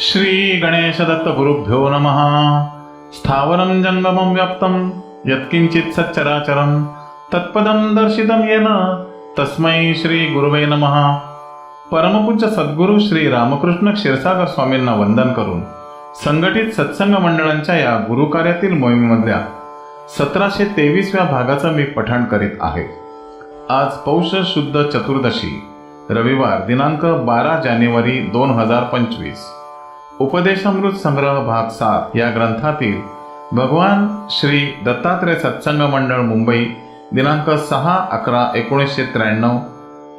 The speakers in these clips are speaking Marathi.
श्रीगणेशदत्तगुरुभ्यो नमः। स्थावरं जङ्गमं व्याप्तं यत्किञ्चित् सच्चराचरं तत्पदं दर्शितं येन तस्मै श्रीगुरुवे नमः। परमपूज्य सद्गुरू श्री रामकृष्ण क्षीरसागर स्वामींना वंदन करून संघटित सत्संग मंडळांच्या या गुरुकार्यातील मोहिमेमधल्या सतराशे तेवीसव्या भागाचं मी पठण करीत आहे. आज पौष शुद्ध चतुर्दशी रविवार दिनांक बारा जानेवारी दोन हजार पंचवीस. उपदेशामृत संग्रह भाग सात या ग्रंथातील भगवान श्री दत्तात्रय सत्संग मंडळ मुंबई दिनांक सहा अकरा एकोणीसशे त्र्याण्णव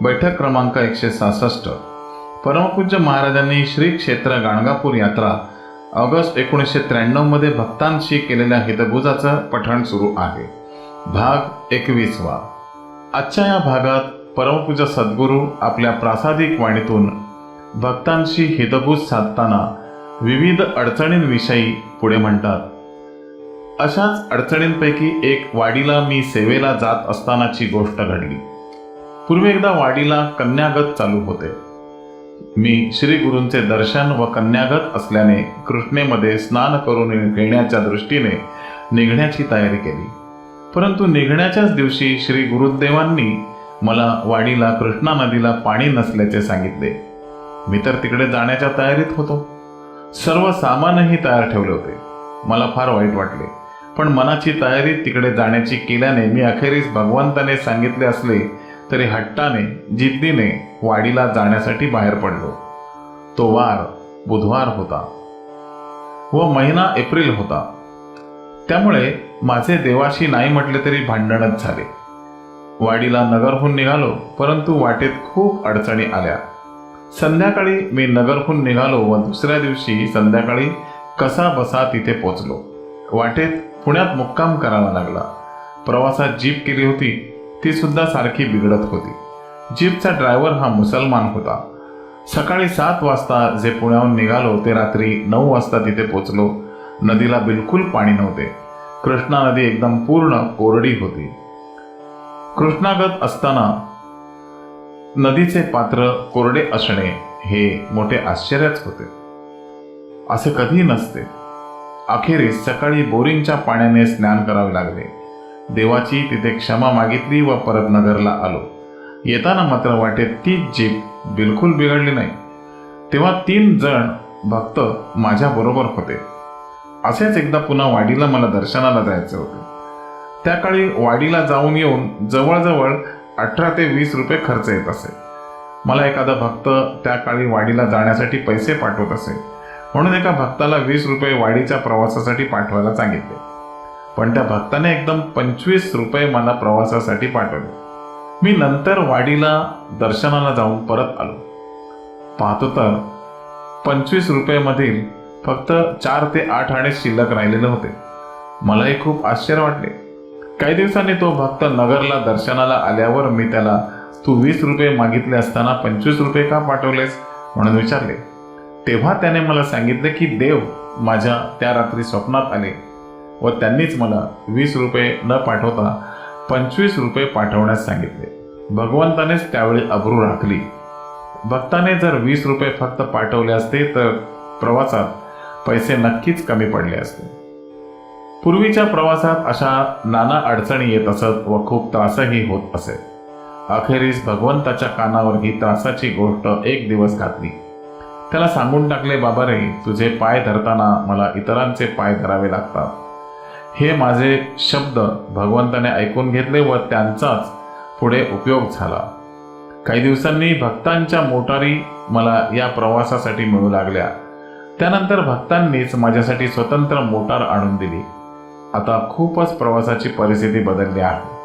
बैठक क्रमांक एकशे सहासष्ट. परमपूज्य महाराजांनी श्री क्षेत्र गाणगापूर यात्रा ऑगस्ट एकोणीसशे त्र्याण्णवमध्ये भक्तांशी केलेल्या हितभुजाचं पठण सुरू आहे. भाग एकवीसवा. आजच्या या भागात परमपूज्य सद्गुरू आपल्या प्रासादिक वाणीतून भक्तांशी हितभूज साधताना विविध अडचणींविषयी पुढे म्हणतात. अशाच अडचणींपैकी एक वाडीला मी सेवेला जात असतानाची गोष्ट घडली. पूर्वी एकदा वाडीला कन्यागत चालू होते. मी श्री गुरूंचे दर्शन व कन्यागत असल्याने कृष्णेमध्ये स्नान करून घेण्याच्या दृष्टीने निघण्याची तयारी केली. परंतु निघण्याच्याच दिवशी श्री गुरुदेवांनी मला वाडीला कृष्णा नदीला पाणी नसल्याचे सांगितले. मी तर तिकडे जाण्याच्या तयारीत होतो. सर्व सामानही तयार ठेवले होते. मला फार वाईट वाटले. पण मनाची तयारी तिकडे जाण्याची केल्याने मी अखेरीस भगवंताने सांगितले असले तरी हट्टाने जिद्दीने वाडीला जाण्यासाठी बाहेर पडलो. तो वार बुधवार होता. व महिना एप्रिल होता. त्यामुळे माझे देवाशी नाही म्हटले तरी भांडणच झाले. वाडीला नगरहून निघालो परंतु वाटेत खूप अडचणी आल्या. संध्याकाळी मी नगरहून निघालो व दुसऱ्या दिवशी संध्याकाळी कसा बसा तिथे पोचलो. वाटेत पुण्यात मुक्काम करावा लागला. प्रवासात जीप केली होती ती सुद्धा सारखी बिघडत होती. जीपचा ड्रायव्हर हा मुसलमान होता. सकाळी सात वाजता जे पुण्याहून निघालो ते रात्री नऊ वाजता तिथे पोचलो. नदीला बिलकुल पाणी नव्हते. कृष्णा नदी एकदम पूर्ण कोरडी होती. कृष्णागत असताना नदीचे पात्र कोरडे असणे हे मोठे आश्चर्यच होते. असे कधी नसते. अखेरीस सकाळी बोरिंगच्या पाण्याने स्नान करावे लागले. देवाची तिथे क्षमा मागितली व परत नगरला आलो. येताना मात्र वाटेत तीच जीप बिलकुल बिघडली नाही. तेव्हा तीन जण भक्त माझ्या बरोबर होते. असेच एकदा पुन्हा वाडीला मला दर्शनाला जायचे होते. त्या काळी वाडीला जाऊन येऊन जवळजवळ अठरा ते वीस रुपये खर्च येत असे. मला एखादा भक्त त्या काळी वाडीला जाण्यासाठी पैसे पाठवत असे. म्हणून एका भक्ताला वीस रुपये वाडीच्या प्रवासासाठी पाठवायला सांगितले. पण त्या भक्ताने एकदम पंचवीस रुपये मला प्रवासासाठी पाठवले. मी नंतर वाडीला दर्शनाला जाऊन परत आलो. पाहतो तर पंचवीस रुपयेमधील फक्त चार ते आठ आणे शिल्लक राहिलेले होते. मलाही खूप आश्चर्य वाटले. काही दिवसांनी तो भक्त नगरला दर्शनाला आल्यावर मी त्याला तू वीस रुपये मागितले असताना पंचवीस रुपये का पाठवलेस? म्हणून विचारले. तेव्हा त्याने मला सांगितले की देव माझ्या त्या रात्री स्वप्नात आले व त्यांनीच मला वीस रुपये न पाठवता पंचवीस रुपये पाठवण्यास सांगितले. भगवंतानेच त्यावेळी अब्रू राखली. भक्ताने जर वीस रुपये फक्त पाठवले असते तर प्रवासात पैसे नक्कीच कमी पडले असते. पूर्वीच्या प्रवासात अशा नाना अडचणी येत असत व खूप त्रासही होत असे. अखेरीस भगवंताच्या कानावर ही त्रासाची गोष्ट एक दिवस घातली. त्याला सांगून टाकले बाबा रे तुझे पाय धरताना मला इतरांचे पाय धरावे लागतात. हे माझे शब्द भगवंताने ऐकून घेतले व त्यांचाच पुढे उपयोग झाला. काही दिवसांनी भक्तांच्या मोटारी मला या प्रवासासाठी मिळू लागल्या. त्यानंतर भक्तांनीच माझ्यासाठी स्वतंत्र मोटार आणून दिली. आता खूपच प्रवासाची परिस्थिती बदलली आहे.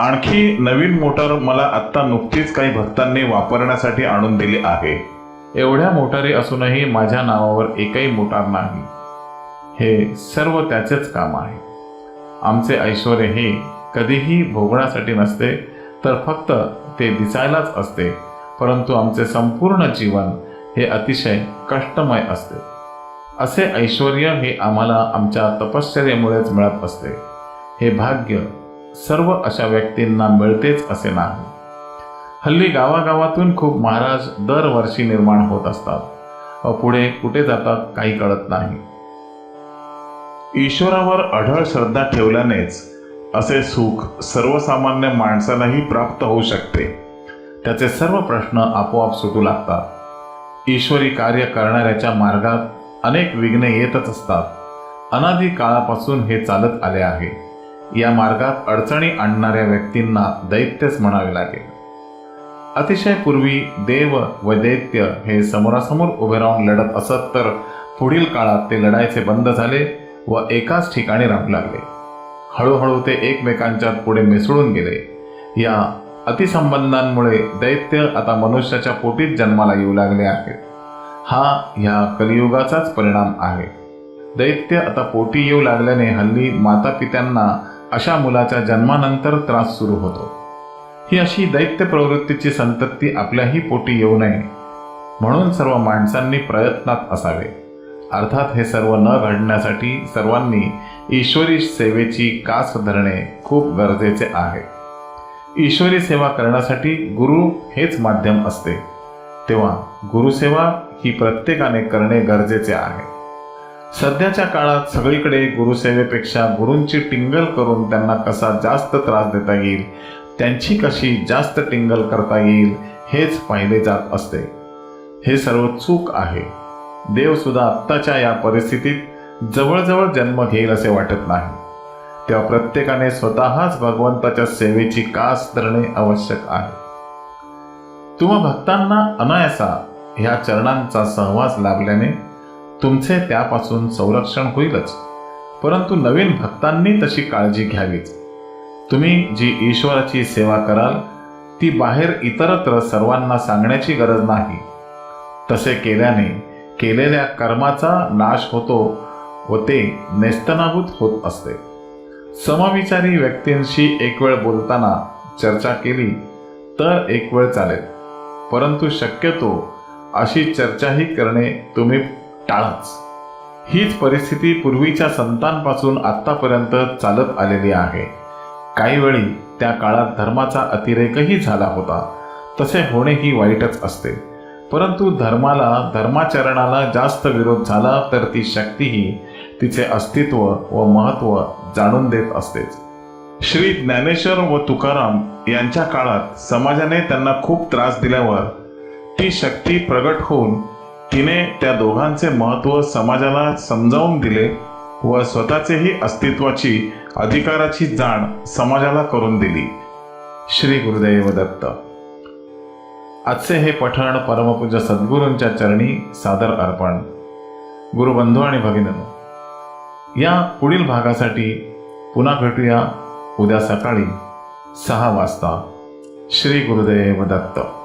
आणखी नवीन मोटार मला आत्ता नुकतीच काही भक्तांनी वापरण्यासाठी आणून दिली आहे. एवढ्या मोटारी असूनही माझ्या नावावर एकही मोटार नाही. हे सर्व त्याचेच काम आहे. आमचे ऐश्वर हे कधीही भोगण्यासाठी नसते तर फक्त ते दिसायलाच असते परंतु आमचे संपूर्ण जीवन हे अतिशय कष्टमय असते. असे ऐश्वर हे आम्हाला आमच्या तपश्चर्यामुळेच मिळत असते. हे भाग्य सर्व अशा व्यक्तींना मिळतेच असे नाही. हल्ली गावागावातून खूप महाराज दरवर्षी निर्माण होत असतात. व पुढे कुठे जातात काही कळत नाही. ईश्वरावर अढळ श्रद्धा ठेवल्यानेच असे सुख सर्वसामान्य माणसालाही प्राप्त होऊ शकते. त्याचे सर्व प्रश्न आपोआप सुटू लागतात. ईश्वरी कार्य करणाऱ्याच्या मार्गात अनेक विघ्ने येतच असतात. अनादी काळापासून हे चालत आले आहे. या मार्गात अडचणी आणणाऱ्या व्यक्तींना दैत्यच म्हणावे लागेल. अतिशय पूर्वी देव व दैत्य हे समोरासमोर उभे राहून लढत असत तर पुढील काळात ते लढायचे बंद झाले व एकाच ठिकाणी राहू लागले. हळूहळू ते एकमेकांच्या पुढे मिसळून गेले. या अतिसंबंधांमुळे दैत्य आता मनुष्याच्या पोटीत जन्माला येऊ लागले आहेत. हा ह्या कलियुगाचाच परिणाम आहे. दैत्य आता पोटी येऊ लागल्याने हल्ली माता पित्यांना अशा मुलाच्या जन्मानंतर त्रास सुरू होतो. ही अशी दैत्य प्रवृत्तीची संतती आपल्याही पोटी येऊ नये. म्हणून सर्व माणसांनी प्रयत्नात असावे. अर्थात हे सर्व न घडण्यासाठी सर्वांनी ईश्वरी सेवेची कास धरणे खूप गरजेचे आहे. ईश्वरी सेवा करण्यासाठी गुरु हेच माध्यम असते. तेव्हा गुरुसेवा ही प्रत्येकाने करणे गरजेचे आहे. सध्याच्या काळात सगळीकडे गुरुसेवेपेक्षा गुरूंची टिंगल करून त्यांना कसा जास्त त्रास देता येईल त्यांची कशी जास्त टिंगल करता येईल हेच पाहिले जात असते. हे सर्व चूक आहे. देवसुद्धा आत्ताच्या या परिस्थितीत जवळजवळ जन्म घेईल असे वाटत नाही. तेव्हा प्रत्येकाने स्वतःच भगवंताच्या सेवेची कास धरणे आवश्यक आहे. तुम्हा भक्तांना अनायासा ह्या चरणांचा सहवास लाभल्याने तुमचे त्यापासून संरक्षण होईलच. परंतु नवीन भक्तांनी तशी काळजी घ्यावीच. तुम्ही जी ईश्वराची सेवा कराल ती बाहेर इतरत्र सर्वांना सांगण्याची गरज नाही. तसे केल्याने केलेल्या कर्माचा नाश होतो व ते नेस्तनाभूत होत असते. समविचारी व्यक्तींशी एक वेळ बोलताना चर्चा केली तर एक वेळ चालेल. परंतु शक्यतो अशी चर्चाही करणे तुम्ही टाळाच. हीच परिस्थिती पूर्वीच्या संतांपासून आत्तापर्यंत चालत आलेली आहे. काही वेळी त्या काळात धर्माचा अतिरेकही झाला होता. तसे होणेही वाईटच असते. परंतु धर्माला धर्माचरणाला जास्त विरोध झाला तर ती शक्तीही तिचे अस्तित्व व महत्त्व जाणून देत असतेच. श्री ज्ञानेश्वर व तुकाराम यांच्या काळात समाजाने त्यांना खूप त्रास दिल्यावर ती शक्ती प्रगट होऊन तिने त्या दोघांचे महत्त्व समाजाला समजावून दिले व स्वतःचेही अस्तित्वाची अधिकाराची जाण समाजाला करून दिली. श्री गुरुदेव दत्त. आजचे हे पठण परमपूज्य सद्गुरूंच्या चरणी सादर अर्पण. गुरुबंधू आणि भगिनीनो या पुढील भागासाठी पुन्हा भेटूया उद्या सकाळी. सहा वाजता श्री गुरुदेव दत्त.